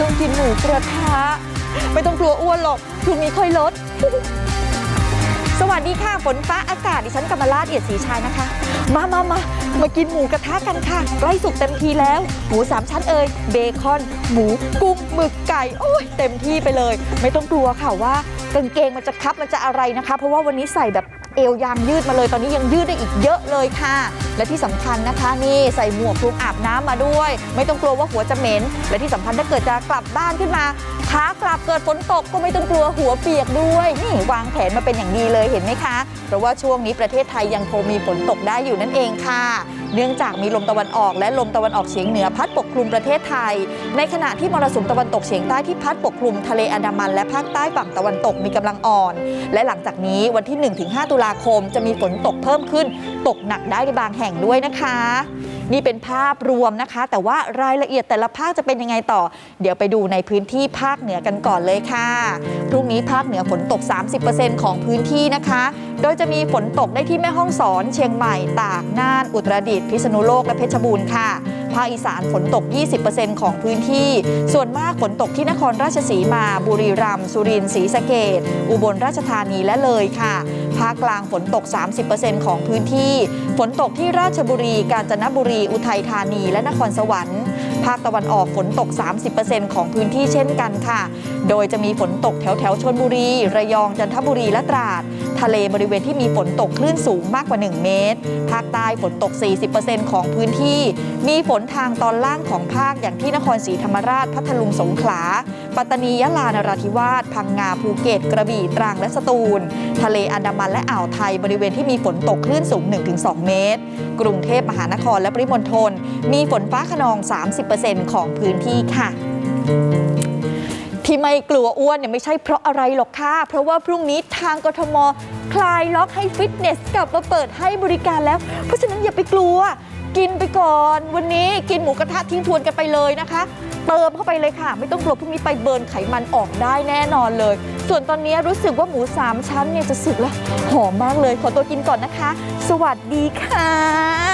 ต้องกินหมูกระทะไม่ต้องกลัวอ้วนหรอกพรุ่งนี้ค่อยลด สวัสดีค่ะฝนฟ้าอากาศดิฉันกำมลาดเอียดสีชายนะคะ มามามามากินหมูกระทะกันค่ะ ใกล้สุกเต็มทีแล้ว หมูสามชั้นเอ่ยเบคอน หมูกุ้งหมึกไก่โอ้ยเต็มที่ไปเลย ไม่ต้องกลัวค่ะว่ากางเกงมันจะคับมันจะอะไรนะคะ เพราะว่าวันนี้ใส่แบบ เอวยางยืดมาเลย ตอนนี้ยังยืดได้อีกเยอะเลยค่ะ และที่สำคัญนะคะนี่ใส่หมวกคลุมอาบน้ำมาด้วย ไม่ต้องกลัวว่าหัวจะเหม็น และที่สำคัญถ้าเกิดจะกลับบ้านขึ้นมา ขากลับเกิดฝนตกก็ไม่ต้องกลัวหัวเปียกด้วยนี่วางแผนมาเป็นอย่างดีเลยเห็นไหมคะ เพราะว่าช่วงนี้ประเทศไทยยังคงมีฝนตกได้อยู่นั่นเองค่ะ เนื่องจากมีลมตะวันออกและลมตะวันออกเฉียงเหนือพัดปกคลุมประเทศไทย ในขณะที่มรสุมตะวันตกเฉียงใต้ที่พัดปกคลุมทะเลอันดามันและภาคใต้ฝั่งตะวันตกมีกำลังอ่อน และหลังจากนี้วันที่ 1-5 ตุลาคม จะมีฝนตกเพิ่มขึ้น ตกหนักได้ในบางแห่งด้วยนะคะ นี่เป็นภาพรวมนะคะ แต่ว่ารายละเอียดแต่ละภาคจะเป็นยังไงต่อ เดี๋ยวไปดูในพื้นที่ภาคเหนือกันก่อนเลยค่ะพรุ่งนี้ภาคเหนือฝนตก 30%ของพื้นที่นะคะ โดยจะมีฝนตกได้ที่แม่ฮ่องสอน เชียงใหม่ ตาก น่าน อุตรดิตถ์ พิษณุโลก และเพชรบูรณ์ค่ะ ภาคอีสานฝนตก 20%ของพื้นที่ ส่วนมากฝนตกที่นครราชสีมา บุรีรัมย์สุรินทร์ศรีสะเกดอุบลราชธานีและเลยค่ะ ภาคกลางฝนตก 30%ของพื้นที่ ฝนตกที่ราชบุรี กาญจนบุรี อุทัยธานี และนครสวรรค์ ภาคตะวันออกฝนตก 30%ของพื้นที่เช่นกันค่ะ โดยจะมีฝนตกแถวแถวชนบุรี ระยองจันทบุรีและตราด ทะเลบริเวณที่มีฝนตกคลื่นสูงมากกว่า 1 เมตร ภาคใต้ฝนตก 40%ของพื้นที่ มีฝนทางตอนล่างของภาคอย่างที่นครศรีธรรมราชพัทลุงสงขลา ปัตตานียะลานราธิวาส พังงาภูเก็ต กระบี่ตรังและสตูล ทะเลอันดามันและอ่าวไทยบริเวณที่มีฝนตกคลื่นสูง 1-2 เมตร กรุงเทพมหานครและปริมณฑลมีฝนฟ้าขนอง 30%ของพื้นที่ค่ะที่ไม่กลัวอ้วนเนี่ยไม่ใช่เพราะอะไรหรอกค่ะ เพราะว่าพรุ่งนี้ทางกทม คลายล็อกให้ฟิตเนสกลับมาเปิดให้บริการแล้ว เพราะฉะนั้นอย่าไปกลัว กินไปก่อน วันนี้กินหมูกระทะทิ้งทวนกันไปเลยนะคะ เติมเข้าไปเลยค่ะ ไม่ต้องกลัวพรุ่งนี้ไปเบิร์นไขมันออกได้แน่นอนเลย ส่วนตอนนี้รู้สึกว่าหมูสามชั้นเนี่ยจะสุกแล้วหอมมากเลย ขอตัวกินก่อนนะคะ สวัสดีค่ะ